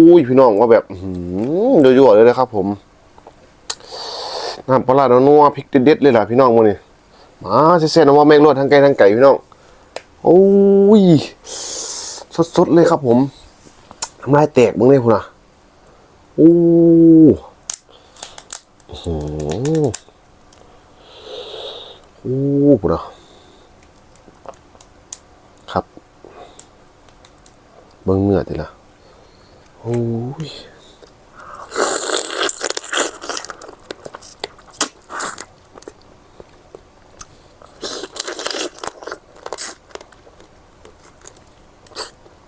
อุ้ยพี่น้องว่าแบบยั่วๆเลยนะครับผมน้ำปลาร้านัวพริกเด็ดๆเลยล่ะพี่น้องมื้อนี้มาเส้นๆนะว่าแม่งรวดทั้งไก่ทั้งไก่พี่น้องโอ้ยสดๆเลยครับผมทำลายแตกมึงเลยพุ่นน่ะโอ้โหโอ้พุ่นน่ะครับเบิ่งเนื้อติล่ะ โอ้ย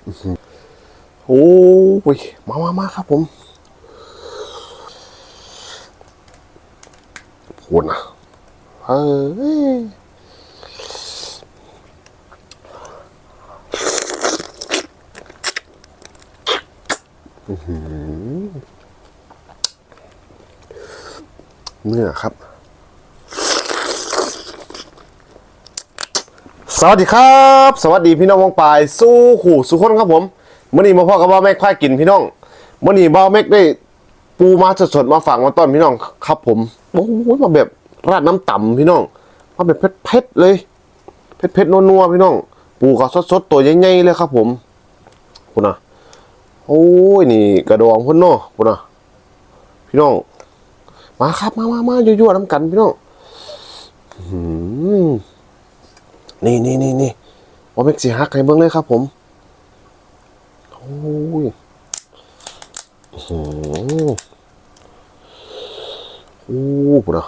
อื้อหือโอ้ยมามามาครับผมโหดนะเฮ้ย เนื้อครับ สวัสดีครับ สวัสดีพี่น้องวงปลาย สู้ขู่สุขคนครับผมเมื่อนี้มาพ่อกับว่าแม่ควายกินพี่น้องเมื่อนี้บ่าวแม็กได้ปูมาสดๆมาฝากมาต้อนพี่น้องครับ ผมโอ้โหมาแบบราดน้ำต่ำพี่น้องมาแบบเผ็ดๆเลยเผ็ดๆนัวๆพี่น้อง ปูก็สดๆตัวใหญ่ๆเลยครับ ผมคุณนะ อ้ยนี่กระดองพุ่นเนาะคุณนะพี่น้อง มาครับมามามายั่วๆน้ำกันพี่น้องหือนี่นี่นี่นี่ว่าเม็กซี่ฮักให้เบิ่งเลยครับ ผมโอ้ยโอ้โหโอ้ปุระ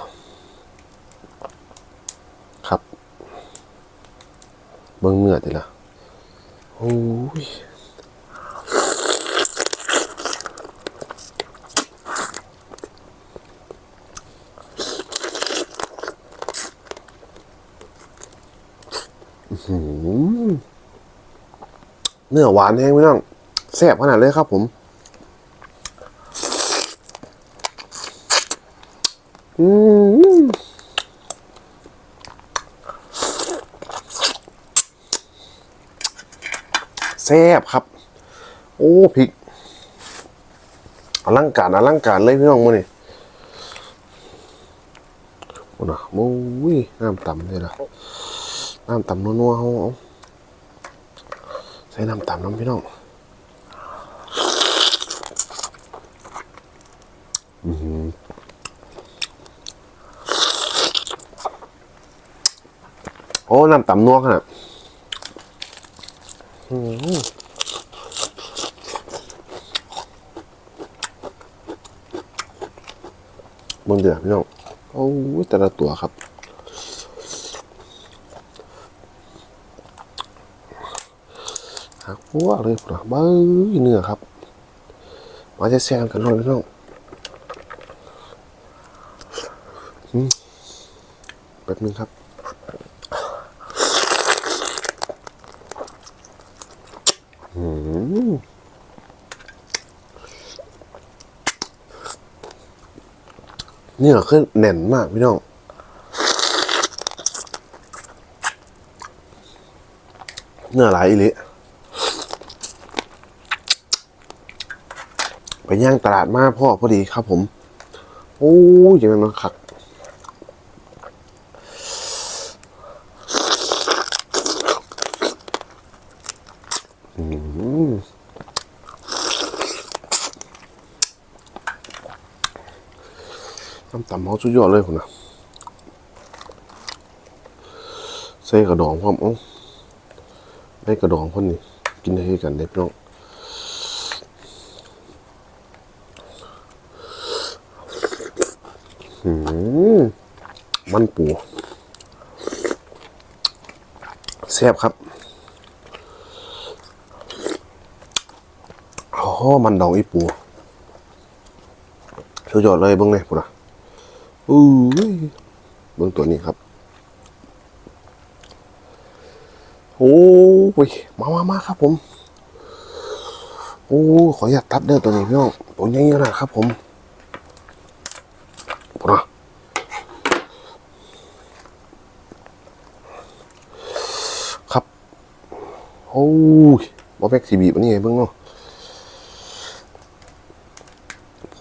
ครับ เบิ่งเนื้อติละโอ้ย เนื้อหวานแห้งพี่น้องแซ่บขนาดเลยครับผม อืมแซ่บครับ โอ้พริกอลังการอลังการเลยพี่น้องมื้อนี้โอ้นะโอ้ยน้ำต่ำเลยล่ะ น้ำต่ำนัวๆเขาใส่น้ำต่ำน้ำพี่น้องอือหือโอ้น้ำต่ำนัวขนาดหือเบิ่งเดือดพี่น้อง โอ้แต่ละตัวครับ หัวเลยนะเบ้ยเนื้อครับ มาจะแซมกันหน่อยพี่น้องแป๊บนึงครับอืมเนื้อขึ้นแน่นมากพี่น้องเนื้อหลายอีลิ ไป ย่างตลาดมาพ่อพอดีครับ ผม โอ้ยยังไงมันขักน้ำตำเขาสุดยอดเลยคุณนะใส่กระดองพร้อมเอ้าได้กระดองพ่นนี่กินได้กันเด็กน้อง มมันปูแซ่บครับ โอ้มันดองอีปูสุดยอดเลยเบิ้งเลยปูนะอู้ยเบิ้งตัวนี้ครับ โอ้ย มามามาครับผม โอ้ ขออยากตัดเด้อตัวนี้พี่น้องตัวใหญ่ๆนะครับผม ปูนะครับ โอ้ยบอแม็กซีบีบอันนี้ไงเบิ่งเนาะ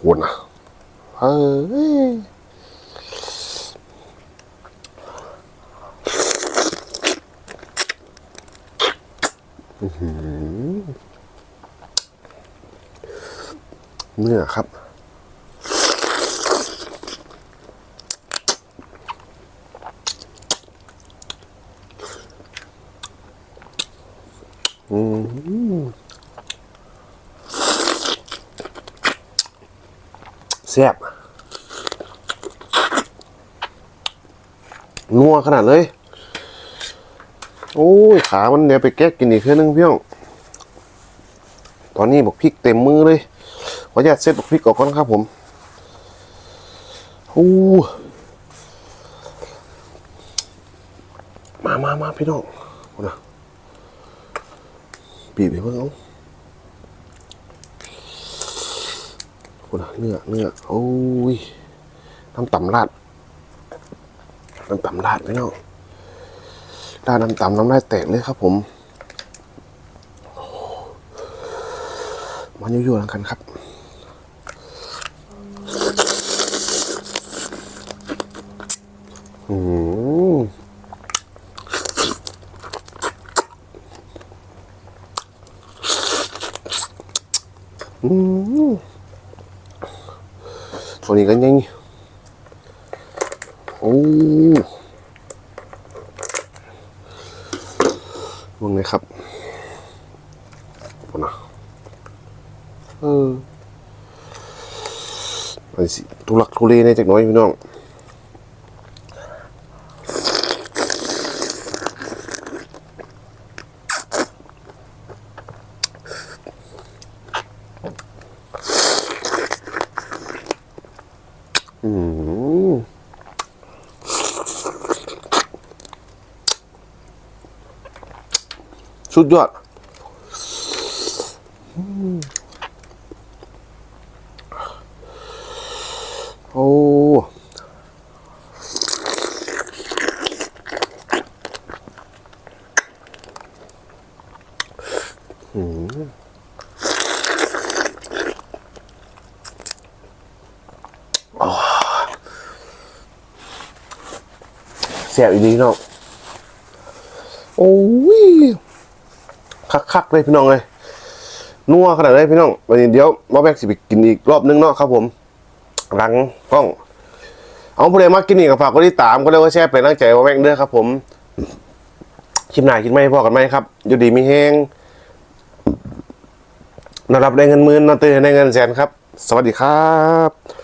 โวนนะเฮ้ยอื้อหือเนื้อครับ แซ่บนัวขนาดเลย โอ้ย ขามันเดี๋ยวไปแก้กินอีกเพื่อนึงพี่น้องตอนนี้บอกพริกเต็มมือเลย ขออนุญาตเซตบอกพริกออกก่อนครับผมโอ้มามามาพี่น้องเอานะ บีบไปเพิ่งเอาคุณเนื้อเนื้อโอ้ยน้ำต่ำราดน้ำต่ำราดพี่น้องราดน้ำต่ำน้ำลายแตกเลยครับผมมันยั่วๆกันครับอืม ตัวนี้ก็ยังโอ้วงเลยครับปนะเออไอ้สิทุลักทุเลในจากน้อยพี่น้อง สุดยอดโอ้ แซ่บอีดีเนาะโอ้ยคักๆเลยพี่น้องเลยนัวขนาดเลยพี่น้องวันนี้เดี๋ยวมาแบกสิไปกินอีกรอบนึงเนาะครับผมหลังกล้อง เอาผู้ใดมากินอีกก็ฝากกดติดตามก็เลยว่าแชร์เป็นกำลังใจว่าแบกเด้อครับ ผมคลิปหน้าคิดไม่พอกันไหมครับอยู่ดีมีแห้งนอนรับได้เงินหมื่นนอนตื่นได้เงินแสนครับ สวัสดีครับ